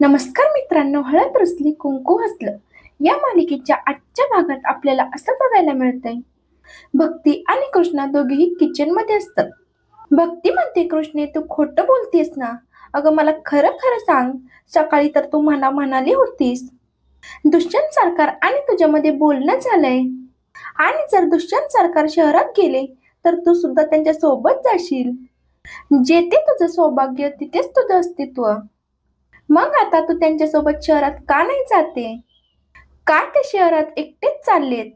नमस्कार मित्रांनो हळद रुसली कुंकू हसलं. या मालिकेच्या आजच्या भागात आपल्याला असं बघायला मिळतंय. भक्ती आणि कृष्णा दोघेही किचनमध्ये असतात. भक्ती म्हणते कृष्णे तू खोटं बोलतेस ना? अगं मला खरं खरं सांग सकाळी तर तू मला म्हणाली होतीस. दुष्यंत सरकार आणि तुझ्यामध्ये बोलणं झालंय. आणि जर दुष्यंत सरकार शहरात गेले तर तू सुद्धा त्यांच्यासोबत जाशील. जेथे तुझं सौभाग्य तिथेच तुझं अस्तित्व. मग आता तू त्यांच्यासोबत शहरात का नाही जाते? का ते शहरात एकटेच चाललेत?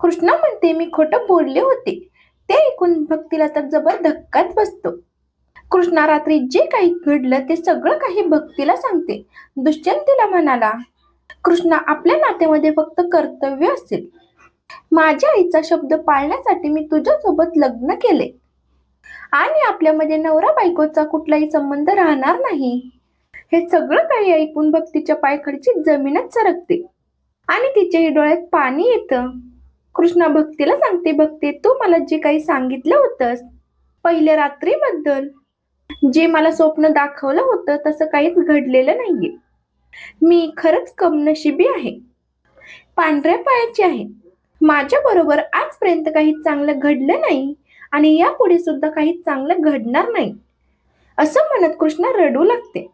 कृष्णा म्हणते मी खोटं बोलले होते. ते ऐकून भक्तीला तर जबर धक्काच बसतो. कृष्णा रात्री जे काही घडलं ते सगळं काही भक्तीला सांगते. दुष्यंतीला म्हणाला कृष्णा आपल्या नात्यामध्ये फक्त कर्तव्य असेल. माझ्या आईचा शब्द पाळण्यासाठी मी तुझ्यासोबत लग्न केले. आणि आपल्यामध्ये नवरा बायकोचा कुठलाही संबंध राहणार नाही. हे सगळं काही ऐकून भक्तीच्या पायखालची जमीनच सरकते. आणि तिच्याही डोळ्यात पाणी येतं. कृष्णा भक्तीला सांगते भक्ती तू मला जे काही सांगितलं होतंस पहिल्या रात्रीबद्दल जे मला स्वप्न दाखवलं होतं तसं काहीच घडलेलं नाहीये. मी खरंच कमनशिबी आहे. पांढऱ्या पायाची आहे. माझ्या बरोबर आजपर्यंत काही चांगलं घडलं नाही आणि यापुढे सुद्धा काही चांगलं घडणार नाही. असं म्हणत कृष्णा रडू लागते.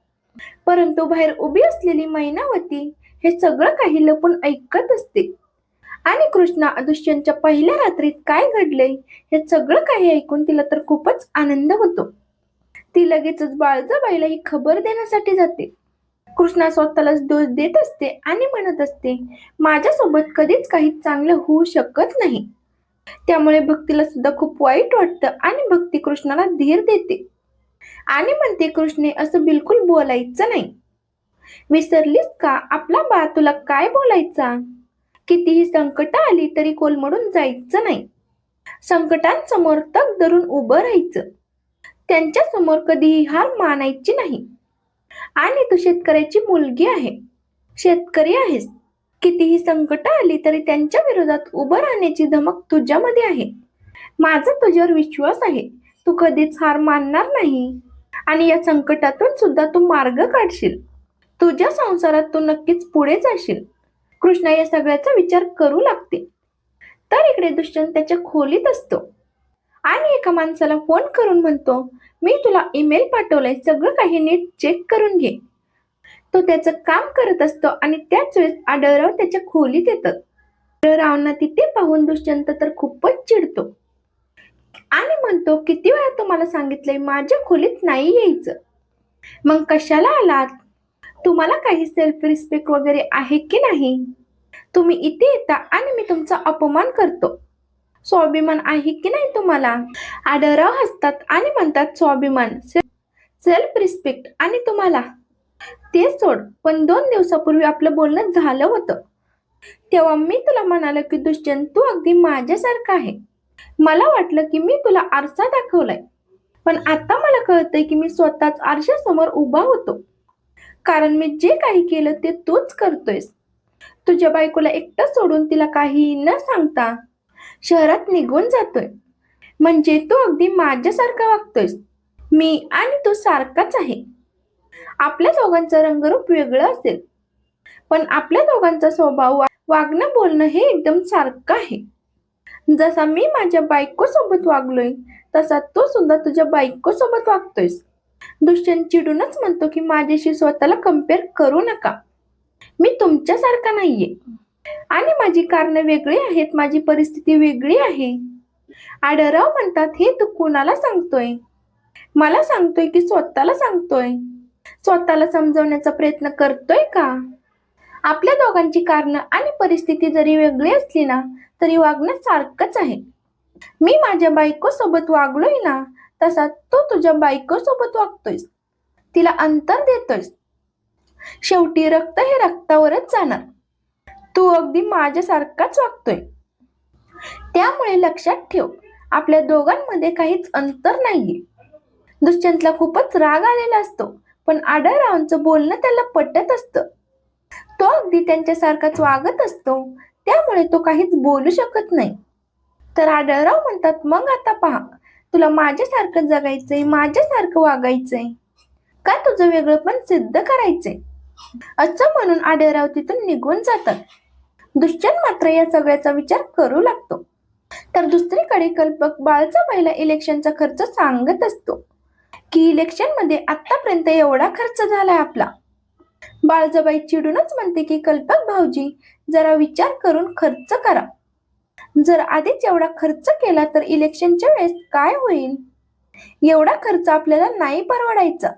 परंतु बाहेर उभी असलेली मैनावती हे सगळं काही लपून ऐकत असते. आणि कृष्णा दुष्यंतच्या पहिल्या रात्रीत काय घडलंय हे सगळं काही ऐकून तिला तर खूपच आनंद होतो. ती लगेचच बाळजाबाईला ही खबर देण्यासाठी जाते. कृष्णा स्वतःलाच दोष देत असते आणि म्हणत असते माझ्यासोबत कधीच काही चांगलं होऊ शकत नाही. त्यामुळे भक्तीला सुद्धा खूप वाईट वाटतं आणि भक्ती कृष्णाला धीर देते. आणि म्हणते कृष्णे असं बिलकुल बोलायचं नाही. विसरलीस का आपला बा तुला काय बोलायचा? कितीही संकट आली तरी कोलमडून जायचं नाही. संकटांसमोर तग धरून उभं राहायचं. त्यांच्यासमोर कधीही हार मानायची नाही. आणि तू शेतकऱ्याची मुलगी आहे. शेतकरी आहेस. कितीही संकट आली तरी त्यांच्या विरोधात उभं राहण्याची धमक तुझ्यामध्ये आहे. माझा तुझ्यावर विश्वास आहे. तू कधीच हार मानणार नाही. आणि या संकटातून सुद्धा तू मार्ग काढशील. तुझ्या संसारात तू नक्कीच पुढे जाशील. कृष्णा या सगळ्याचा विचार करू लागते. तर इकडे दुष्यंत त्याच्या खोलीत असतो. आणि एका माणसाला फोन करून म्हणतो मी तुला ईमेल पाठवलाय सगळं काही नीट चेक करून घे. तो त्याचं काम करत असतो आणि त्याच वेळेस आढळराव त्याच्या खोलीत येतात. आढळरावांना तिथे पाहून दुष्यंत तर खूपच चिडतो. आणि म्हणतो किती वेळा तुम्हाला सांगितलंय माझ्या खोलीत नाही यायचं. मग कशाला आलात? तुम्हाला काही सेल्फ रिस्पेक्ट वगैरे आहे की नाही? तुम्ही इथे येता आणि मी तुमचा अपमान करतो. स्वाभिमान आहे की नाही तुम्हाला? आडराव हसतात आणि म्हणतात स्वाभिमान सेल्फ रिस्पेक्ट आणि तुम्हाला. ते सोड पण दोन दिवसापूर्वी आपलं बोलणं झालं होतं. तेव्हा मी तुला म्हणाल की दुष्यंत तू अगदी माझ्यासारखा आहे. मला वाटलं की मी तुला आरसा दाखवलाय. पण आता मला कळतंय की मी स्वतःच आरशासमोर उभा होतो. कारण मी जे काही केलं ते तूच करतोयस. तुझ्या बायकोला एकटं सोडून तिला काही न सांगता शहरात निघून जातोय. म्हणजे तू अगदी माझ्यासारखा वागतोयस. मी आणि तू सारखाच आहे. आपल्या दोघांचं रंगरूप वेगळं असेल. पण आपल्या दोघांचा स्वभाव वागणं बोलणं हे एकदम सारखं आहे. जसा मी माझ्या बायकोसोबत वागलोय तसा तो सुद्धा तुझ्या बायकोसोबत वागतोयस. दुष्यंत चिडूनच म्हणतो की माझ्याशी स्वतःला कंपेअर करू नका. मी तुमच्यासारखा नाहीये. आणि माझी कारणं वेगळी आहेत माझी परिस्थिती वेगळी आहे. आडराव म्हणतात हे तू कुणाला सांगतोय? मला सांगतोय की स्वतःला सांगतोय? स्वतःला समजवण्याचा प्रयत्न करतोय का? आपल्या दोघांची कारणं आणि परिस्थिती जरी वेगळी असली ना तरी वागणं सारखंच आहे. मी माझ्या बायको सोबत वागलोय ना तसा तो तुझ्या बायको सोबत वागतोयस. तिला अंतर देतोयस. शेवटी रक्त हे रक्तावरच जाणार. तू अगदी माझ्यासारखाच वागतोय. त्यामुळे लक्षात ठेव आपल्या दोघांमध्ये काहीच अंतर नाहीये. दुष्यंतला खूपच राग आलेला असतो पण आढळरावांचं बोलणं त्याला पटत असतं. तो अगदी त्यांच्यासारखाच वागत असतो. त्यामुळे तो काहीच बोलू शकत नाही. तर आढळराव म्हणतात मग आता पहा तुला माझ्यासारखं जगायचंय माझ्यासारखं वागायचंय. का तुझं वेगळं पण सिद्ध करायचंय? असं म्हणून आढळराव तिथून निघून जातात. दुष्यंत मात्र या सगळ्याचा विचार करू लागतो. तर दुसरीकडे कल्पक बाळचा पहिला इलेक्शनचा खर्च सांगत असतो. की इलेक्शनमध्ये आतापर्यंत एवढा खर्च झालाय आपला. बाळजाबाई चिडूनच म्हणते की कल्पक भाऊजी जरा विचार करून खर्च करा. जर आधीच एवढा खर्च केला तर इलेक्शनच्या वेळेस काय होईल? एवढा खर्च आपल्याला नाही परवडायचा.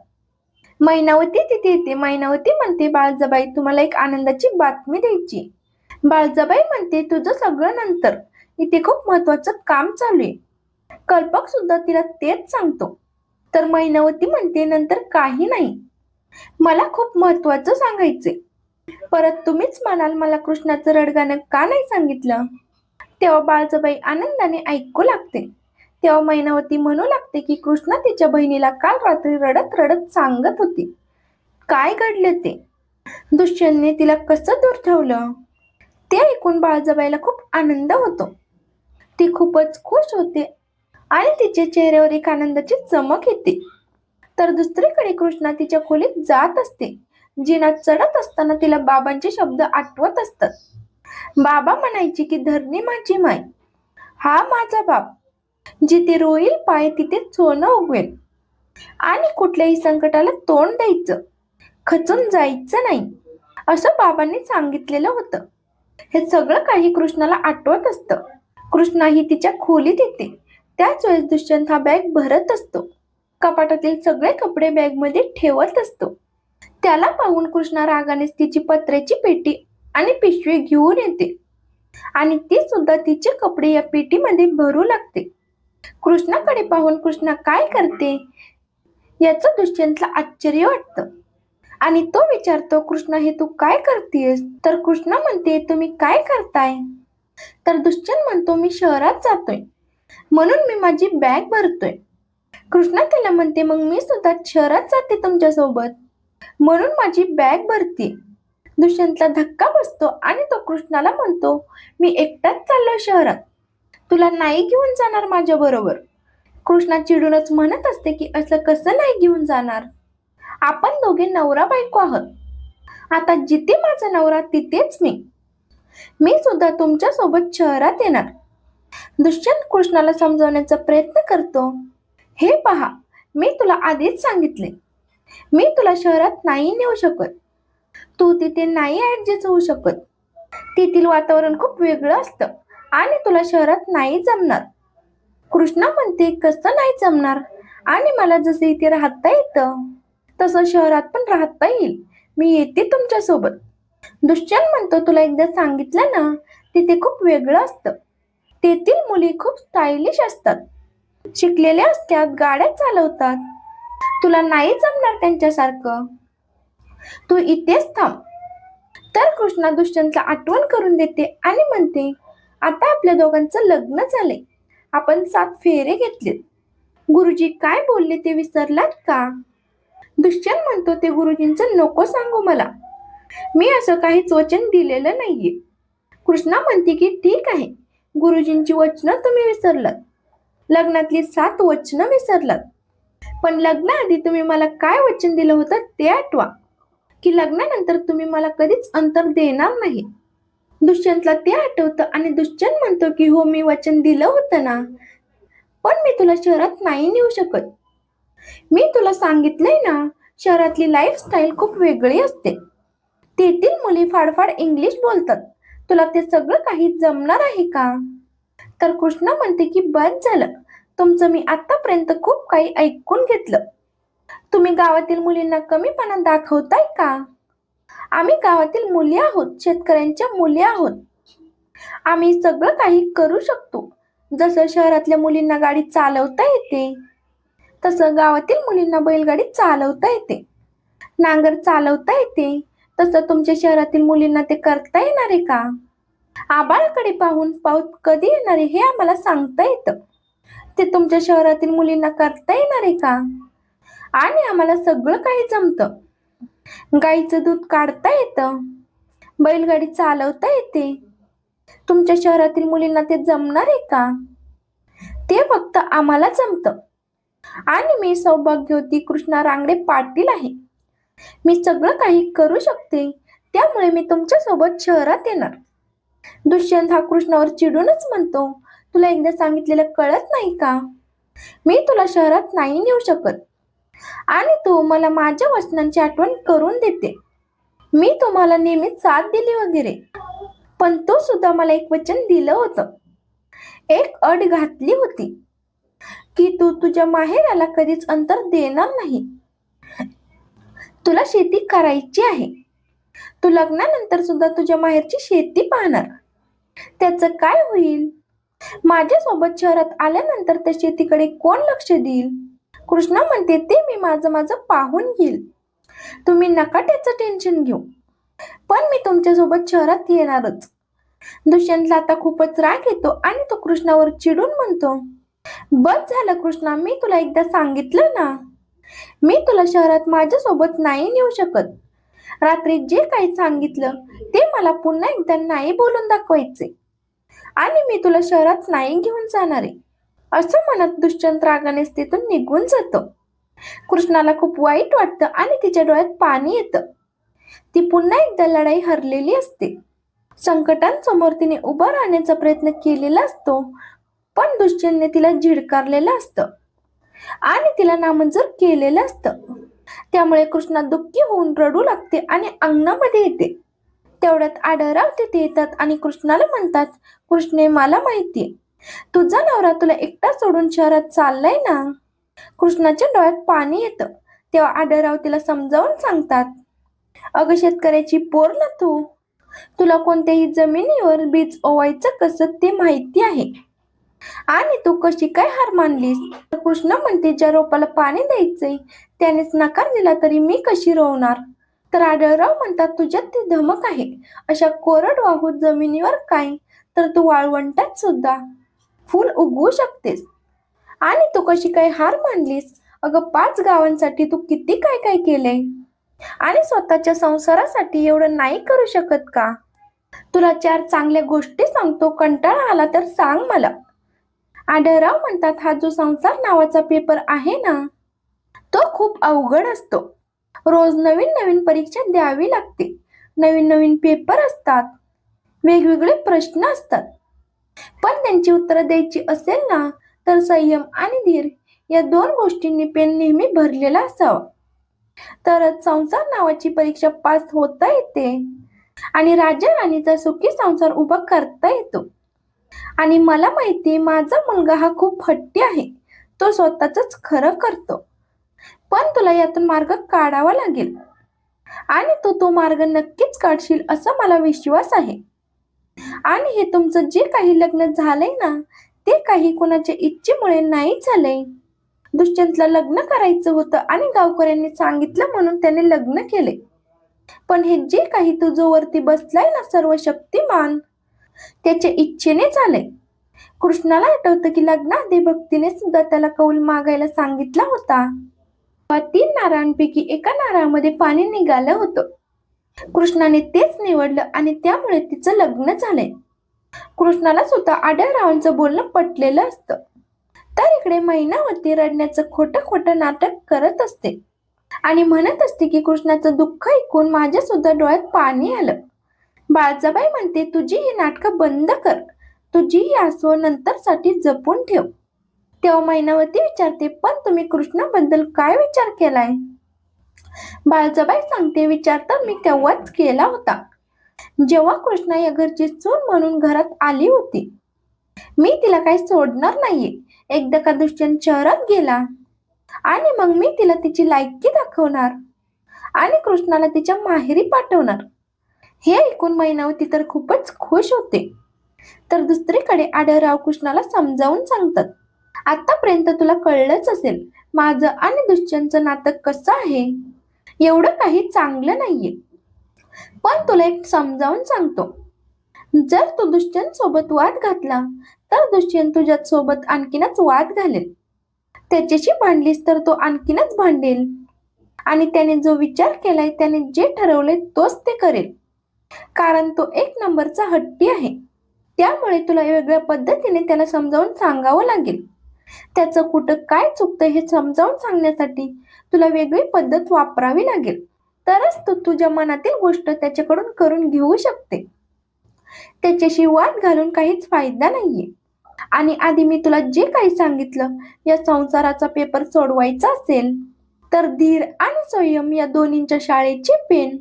मैनावती तिथे येते मैनावती म्हणते बाळजाबाई तुम्हाला एक आनंदाची बातमी द्यायची. बाळजाबाई म्हणते तुझं सगळं नंतर. इथे खूप महत्वाचं काम चालू आहे. कल्पक सुद्धा तिला तेच सांगतो. तर मैनावती म्हणते नंतर काही नाही. मला खूप महत्वाचं सांगायचे परत तुम्हीच म्हणाल मला कृष्णाचं रडगाणं का नाही सांगितलं? तेव्हा बाळजबाई आनंदाने ऐकू लागते. तेव्हा मैनावती म्हणू लागते की कृष्णा तिच्या बहिणीला काल रात्री रडत रडत सांगत होती. काय घडले ते? दुष्यंतने तिला कसं दूर ठेवलं? ते ऐकून बाळजबाईला खूप आनंद होतो. ती खूपच खुश होते आणि तिच्या चेहऱ्यावर एक आनंदाची चमक येते. तर दुसरीकडे कृष्णा तिच्या खोलीत जात असते. जिना चढत असताना तिला बाबांचे शब्द आठवत असतात. बाबा म्हणायचे की धरणी माझी माय हा माझा बाप जिथे रोईल पाय तिथे सोनं उगवेल. आणि कुठल्याही संकटाला तोंड द्यायचं खचून जायचं नाही असं बाबांनी सांगितलेलं होतं. हे सगळं काही कृष्णाला आठवत असतं. कृष्णा ही तिच्या खोलीत येते. त्याच वेळेस दुष्यंत हा बॅग भरत असतो. कपाटातील सगळे कपडे बॅगमध्ये ठेवत असतो. त्याला पाहून कृष्णा रागाने तिची पत्र्याची पेटी आणि पिशवी घेऊन येते. आणि ती सुद्धा तिचे कपडे या पेटीमध्ये भरू लागते. कृष्णाकडे पाहून कृष्णा काय करते? याचं दुष्यंतला आश्चर्य वाटतं. आणि तो विचारतो कृष्णा हे तू काय करतेस? तर कृष्णा म्हणते तुम्ही काय करताय? तर दुष्यंत म्हणतो मी शहरात जातोय. म्हणून मी माझी बॅग भरतोय. कृष्णा त्याला म्हणते मग मी सुद्धा शहरात जाते तुमच्यासोबत. म्हणून माझी बॅग भरते. दुष्यंतला धक्का बसतो आणि तो कृष्णाला म्हणतो मी एकटाच चाललोय शहरात. तुला नाही घेऊन जाणार माझ्या बरोबर. कृष्णा चिडूनच म्हणत असते की असं कसं नाही घेऊन जाणार? आपण दोघे नवरा बायको आहोत. आता जिथे माझा नवरा तिथेच मी. मी सुद्धा तुमच्यासोबत शहरात येणार. दुष्यंत कृष्णाला समजवण्याचा प्रयत्न करतो. हे पहा मी तुला आधीच सांगितले. मी तुला शहरात नाही नेऊ शकत. तू तिथे नाही ऍडजस्ट होऊ शकत. तेथील वातावरण खूप वेगळं असतं आणि तुला शहरात नाही जमणार. कृष्णा म्हणते कसं नाही जमणार? आणि मला जसं इथे राहता येतं तसं शहरात पण राहता येईल. मी येते तुमच्यासोबत दुष्यंत म्हणतो तुला एकदा सांगितलं ना तिथे खूप वेगळं असतं. तेथील मुली खूप स्टायलिश असतात. शिकलेल्या असतात गाड्या चालवतात. तुला नाही जमणार त्यांच्यासारखं. तू इथेच थांब. तर कृष्णा दुष्यंतला आठवण करून देते आणि म्हणते आता आपल्या दोघांचं लग्न झालंय. आपण सात फेरे घेतलेत. गुरुजी काय बोलले ते विसरलात का? दुष्यंत म्हणतो ते गुरुजींचं नको सांगू मला. मी असं काहीच वचन दिलेलं नाहीये. कृष्णा म्हणते की ठीक आहे. गुरुजींची वचनं तुम्ही विसरलात. लग्नातली सात वचनं विसरलात. पण लग्नाआधी तुम्ही मला काय वचन दिलं होतं ते आठवा. की लग्नानंतर तुम्ही मला कधीच अंतर देणार नाही. दुष्यंतला ते आठवतं आणि दुष्यंत म्हणतो की हो मी वचन दिलं होतं ना पण मी तुला शहरात नाही नेऊ शकत. मी तुला सांगितलंय ना शहरातली लाईफस्टाईल खूप वेगळी असते. तेथील मुली फाडफाड इंग्लिश बोलतात. तुला ते सगळं काही जमणार आहे का? तर कृष्णा म्हणते की बस झालं. तुमचं मी आतापर्यंत खूप काही ऐकून घेतलं. तुम्ही गावातील मुलींना कमीपणा दाखवताय का? आम्ही गावातील मुली आहोत शेतकऱ्यांच्या मुली आहोत. आम्ही सगळं काही करू शकतो. जसं शहरातल्या मुलींना गाडी चालवता येते तसं गावातील मुलींना बैलगाडी चालवता येते. नांगर चालवता येते तसं तुमच्या शहरातील मुलींना ते करता येणार आहे का? आबाळकडे पाहून पाऊस कधी येणार आहे हे आम्हाला सांगता येतं. ते तुमच्या शहरातील मुलींना करता येणार आहे का? आणि आम्हाला सगळं काही जमतं. गाईचं दूध काढता येतं. बैलगाडी चालवता येते. तुमच्या शहरातील मुलींना ते जमणार आहे का? ते फक्त आम्हाला जमतं. आणि मी सौभाग्यवती कृष्णा रांगडे पाटील आहे. मी सगळं काही करू शकते. त्यामुळे मी तुमच्यासोबत शहरात येणार. दुष्यंत हा कृष्णावर चिडूनच म्हणतो तुला एकदा सांगितलेलं कळत नाही का? मी तुला शहरात नाही नेऊ शकत. आणि तू मला माझ्या वचनांची आठवण करून देते. मी तुम्हाला नेहमीच साथ दिली वगैरे. पण तू सुद्धा मला एक वचन दिलं होतं. एक अट घातली होती. की तू तुझ्या माहेराला कधीच अंतर देणार नाही. तुला शेती करायची आहे. तू लग्नानंतर सुद्धा तुझ्या माहेरची शेती पाहणार. त्याचं काय होईल? माझ्यासोबत शहरात आल्यानंतर त्या शेतीकडे कोण लक्ष देईल? कृष्णा म्हणते ते मी माझं माझं पाहून घेईल. तुम्ही नका त्याचं टेन्शन घेऊ. पण मी तुमच्यासोबत शहरात येणारच. दुष्यंतला आता खूपच राग येतो आणि तो कृष्णावर चिडून म्हणतो बस झालं कृष्णा मी तुला एकदा सांगितलं ना. मी तुला शहरात माझ्यासोबत नाही नेऊ शकत. रात्री जे काही सांगितलं ते मला पुन्हा एकदा नाही बोलून दाखवायचे. आणि मी तुला शहरात नाही घेऊन जाणार. आहे असं म्हणत दुष्यंत रागाने तिथून निघून जातो. कृष्णाला खूप वाईट वाटतं आणि तिच्या डोळ्यात पाणी येतं. ती पुन्हा एकदा लढाई हरलेली असते. संकटांसमोर तिने उभं राहण्याचा प्रयत्न केलेला असतो पण दुष्यंतने तिला झिडकारलेलं असतं. आणि तिला नामंजूर केलेलं असतं. त्यामुळे कृष्णा दुःखी होऊन रडू लागते आणि अंगणामध्ये येते. तेवढ्यात आढळराव तिथे येतात आणि कृष्णाला म्हणतात कृष्णे मला माहितीये तुझा नवरा तुला एकटा सोडून शहरात चाललाय ना? कृष्णाच्या डोळ्यात पाणी येतं. तेव्हा आढळराव तिला समजावून सांगतात अगं शेतकऱ्याची पोर ना तू. तुला कोणत्याही जमिनीवर बीज ओवायचं कसं ते माहिती आहे. आणि तू कशी काय हार मानलीस? तर कृष्ण म्हणते ज्या रोपाला पाणी द्यायचंय त्यानेच नकार दिला तरी मी कशी रोवणार? तर आढळराव म्हणतात तुझ्यात ती धमक आहे. अशा कोरडवाहू जमिनीवर काय? तर तू वाळवंटात सुद्धा फुल उगवू शकतेस. आणि तू कशी काय हार मानलीस? अगं पाच गावांसाठी तू किती काय काय केलंय? आणि स्वतःच्या संसारासाठी एवढं नाही करू शकत का? तुला चार चांगल्या गोष्टी सांगतो. कंटाळा आला तर सांग मला. आढळराव म्हणतात हा जो संसार नावाचा पेपर आहे ना तो खूप अवघड असतो. रोज नवीन नवीन परीक्षा द्यावी लागते. नवीन नवीन पेपर असतात. वेगवेगळे प्रश्न असतात. पण त्यांची उत्तरं द्यायची असेल ना तर संयम आणि धीर या दोन गोष्टींनी पेन नेहमी भरलेला असावा. तरच संसार नावाची परीक्षा पास होता येते आणि राजा राणीचा सुखी संसार उभा करता येतो. आणि मला माहिती माझा मुलगा हा खूप हट्टी आहे. तो स्वतःच खरं करतो. पण तुला यातून मार्ग काढावा लागेल. आणि तू तो मार्ग नक्कीच काढशील असा मला विश्वास आहे. आणि हे तुमचं जे काही लग्न झालंय ना ते काही कोणाच्या इच्छेमुळे नाही झालंय. दुष्यंतला लग्न करायचं होतं आणि गावकऱ्यांनी सांगितलं म्हणून त्याने लग्न केले पण हे जे काही तुझ्यावरती बसलाय ना सर्व शक्तिमान त्याच्या इच्छेने झाले कृष्णाला आठवतं की लग्नाआधी भक्तीने सुद्धा त्याला कौल मागायला सांगितला होता. तीन नारळांपैकी एका नारळामध्ये पाणी निघालं होतं. कृष्णाने तेच निवडलं आणि त्यामुळे तिचं लग्न झालंय. कृष्णाला सुद्धा आढळरावांचं बोलणं पटलेलं असतं. तर इकडे मैनावती रडण्याचं खोटं खोटं नाटक करत असते. आणि म्हणत असते की कृष्णाचं दुःख ऐकून माझ्या सुद्धा डोळ्यात पाणी आलं. बाळजाबाई म्हणते तुझी ही नाटकं बंद कर. तुझी ही आसव नंतरसाठी जपून ठेव. तेव्हा मैनावती विचारते पण तुम्ही कृष्णाबद्दल काय विचार केलाय? बाळजाबाई सांगते विचार तर मी तेव्हाच केला होता. जेव्हा कृष्णा या घरची चून म्हणून घरात आली होती मी तिला काही सोडणार नाहीये. एकदा का दुष्यंत शहरात गेला आणि मग मी तिला तिची लायकी दाखवणार आणि कृष्णाला तिच्या माहेरी पाठवणार. हे ऐकून मैनावती तर खूपच खुश होते. तर दुसरीकडे आढळराव कृष्णाला समजावून सांगतात आतापर्यंत तुला कळलंच असेल माझं आणि दुष्यंतचं नातं कसं आहे? एवढं काही चांगलं नाहीये. पण तुला एक समजावून सांगतो जर तू दुष्यंत सोबत वाद घातला तर दुष्यंत तुझ्या सोबत आणखीनच वाद घालेल. त्याच्याशी भांडलीस तर तो आणखीनच भांडेल आणि त्याने जो विचार केलाय त्याने जे ठरवले तोच ते करेल. कारण तो एक नंबरचा हट्टी आहे. त्यामुळे तुला वेगळ्या पद्धतीने त्याला समजावून सांगावं लागेल. त्याचं कुठं काय चुकतं हे समजावून सांगण्यासाठी तुला वेगळी पद्धत वापरावी लागेल. तरच तू तुझ्या मनातील गोष्ट त्याच्याकडून करून घेऊ शकते. त्याच्याशी वाद घालून काहीच फायदा नाहीये. आणि आधी मी तुला जे काही सांगितलं या संसाराचा पेपर सोडवायचा असेल तर धीर आणि संयम या दोन्हींच्या शाळेची पेन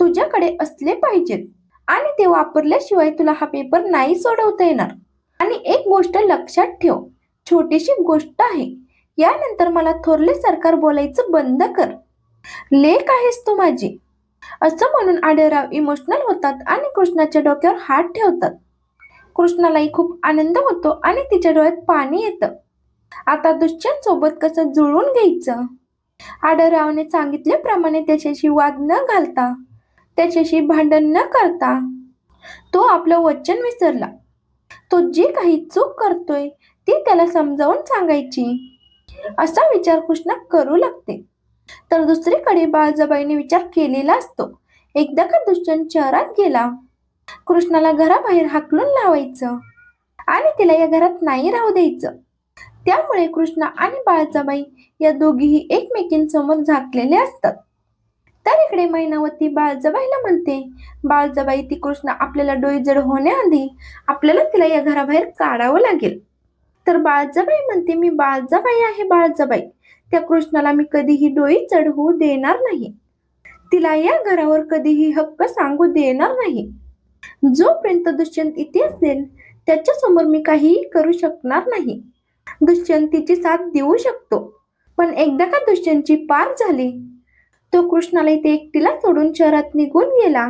तुझ्याकडे असले पाहिजेत. आणि ते वापरल्याशिवाय तुला हा पेपर नाही सोडवता येणार. आणि एक गोष्ट लक्षात ठेव. छोटीशी गोष्ट आहे. यानंतर मला थोरले सरकार बोलायचं बंद कर. लेख आहेस तू माझी. असं म्हणून आढळराव इमोशनल होतात आणि कृष्णाच्या डोक्यावर हात ठेवतात. कृष्णालाही खूप आनंद होतो आणि तिच्या डोळ्यात पाणी येतं. आता दुष्यंत सोबत कसं जुळवून घ्यायचं? आढळरावने सांगितल्याप्रमाणे त्याच्याशी वाद न घालता त्याच्याशी भांडण न करता तो आपलं वचन विसरला. तो जी काही चूक करतोय ती त्याला समजावून सांगायची. असा विचार कृष्णा करू लागते. तर दुसरीकडे बाळजाबाईने विचार केलेला असतो. एकदा का दुष्यंत शहरात गेला कृष्णाला घराबाहेर हाकलून लावायचं आणि तिला या घरात नाही राहू द्यायचं. त्यामुळे कृष्णा आणि बाळजाबाई या दोघीही एकमेकींसमोर झाकलेले असतात. तर इकडे मैनावती बाळजाबाईला म्हणते बाळजाबाई ती कृष्णा आपल्याला डोईजड होण्याआधी आपल्याला तिला या घराबाहेर काढावं लागेल. तर बाळजाबाई म्हणते मी बाळजाबाई आहे बाळजाबाई त्या कृष्णाला मी कधीही डोई चढवू देणार नाही. तिला या घरावर कधीही हक्क सांगू देणार नाही. जोपर्यंत दुष्यंत इथे असेल त्याच्यासमोर मी काहीही करू शकणार नाही. दुष्यंतीची साथ देऊ शकतो. पण एकदा का दुष्यंतची पार झाली? तो कृष्णाला इथे एकटीला सोडून शहरात निघून गेला.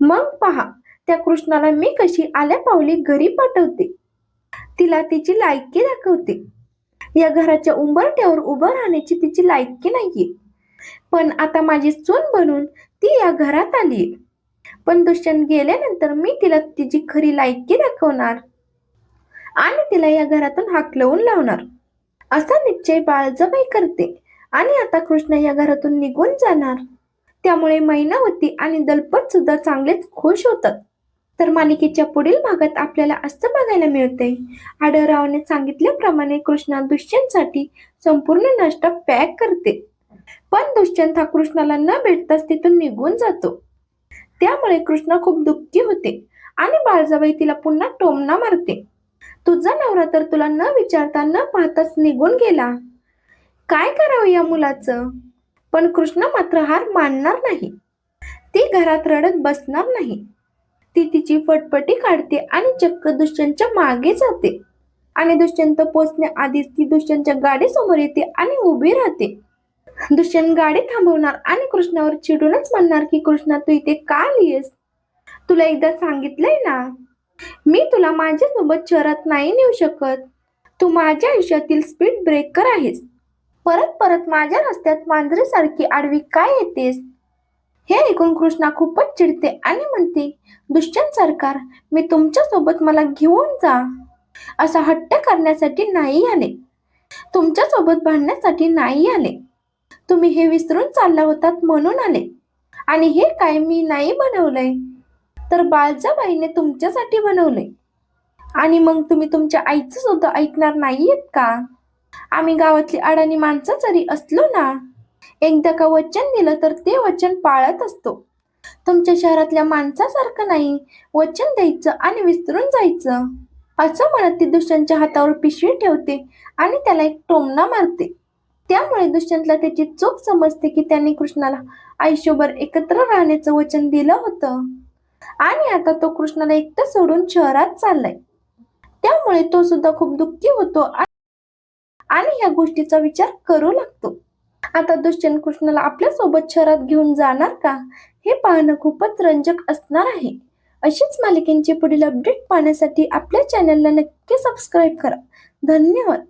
मग पहा त्या कृष्णाला मी कशी आल्या पावली घरी पाठवते? तिला तिची लायकी दाखवते. या घराच्या उंबरट्यावर उभं राहण्याची तिची लायकी नाहीये. पण आता माझी सून बनून ती या घरात आली पण दुष्यंत गेल्यानंतर मी तिला तिची खरी लायकी दाखवणार. आणि तिला या घरातून हाकलवून लावणार. असा निश्चय बाळजाबाई करते आणि आता कृष्ण या घरातून निघून जाणार. त्यामुळे मैनावती आणि दलपत सुद्धा चांगलेच खुश होतात. तर मालिकेच्या पुढील भागात आपल्याला असं बघायला मिळते आढळरावने सांगितल्याप्रमाणे कृष्णा दुष्यंतसाठी संपूर्ण नाश्ता पॅक करते. पण दुष्यंत हा कृष्णाला न भेटताच तिथून निघून जातो. त्यामुळे कृष्णा खूप दुःखी होते आणि बाळजाबाई तिला पुन्हा टोमना मारते. तुझा नवरा तर तुला न विचारता न पाहताच निघून गेला. काय करावं या मुलाचं? पण कृष्ण मात्र हार मानणार नाही. ती घरात रडत बसणार नाही. ती तिची फटफटी काढते आणि चक्क दुष्यंतच्या मागे जाते. आणि दुष्यंत पोचण्याआधीच ती दुष्यंतच्या गाडीसमोर येते आणि उभी राहते. दुष्यंत गाडी थांबवणार आणि कृष्णावर चिडूनच म्हणणार की कृष्णा तू इथे का लिहिस तुला एकदा सांगितलंय ना मी तुला माझ्यासोबत शहरात नाही नेऊ शकत. तू माझ्या आयुष्यातील स्पीड ब्रेकर आहेस. परत परत माझ्या रस्त्यात मांजरीसारखी आडवी काय येतेस? हे ऐकून कृष्णा खूपच चिडते आणि म्हणते दुष्यंत सरकार मी तुमच्यासोबत मला घेऊन जा. असा हट्ट करण्यासाठी नाही आले. तुमच्यासोबत भांडण्यासाठी नाही आले. तुम्ही हे विसरून चालला होतात म्हणून आले. आणि हे काय मी नाही बनवलंय? तर बाळजाबाईने तुमच्यासाठी बनवले आणि मग तुम्ही तुमच्या आईचं सुद्धा ऐकणार नाहीयेत का? आम्ही गावातली अडाणी माणसं जरी असलो ना एकदा का वचन दिलं तर ते वचन पाळत असतो. तुमच्या शहरातल्या माणसासारखं नाही वचन द्यायचं आणि विसरून जायचं. असं म्हणत ती दुष्यंतच्या हातावर पिशवी ठेवते आणि त्याला एक टोमणा मारते. त्यामुळे दुष्यंतला त्याची चूक समजते की त्यांनी कृष्णाला आयुष्यभर एकत्र राहण्याचं वचन दिलं होतं. आणि आता तो कृष्णाला एकटं सोडून शहरात चाललाय. त्यामुळे तो सुद्धा खूप दुःखी होतो आणि या गोष्टीचा विचार करू लागतो. आता दुष्यंत कृष्णाला आपल्यासोबत शहरात घेऊन जाणार का? हे पाहणं खूपच रंजक असणार आहे. अशीच मालिकेंची पुढील अपडेट पाहण्यासाठी आपल्या चॅनलला नक्की सबस्क्राईब करा. धन्यवाद.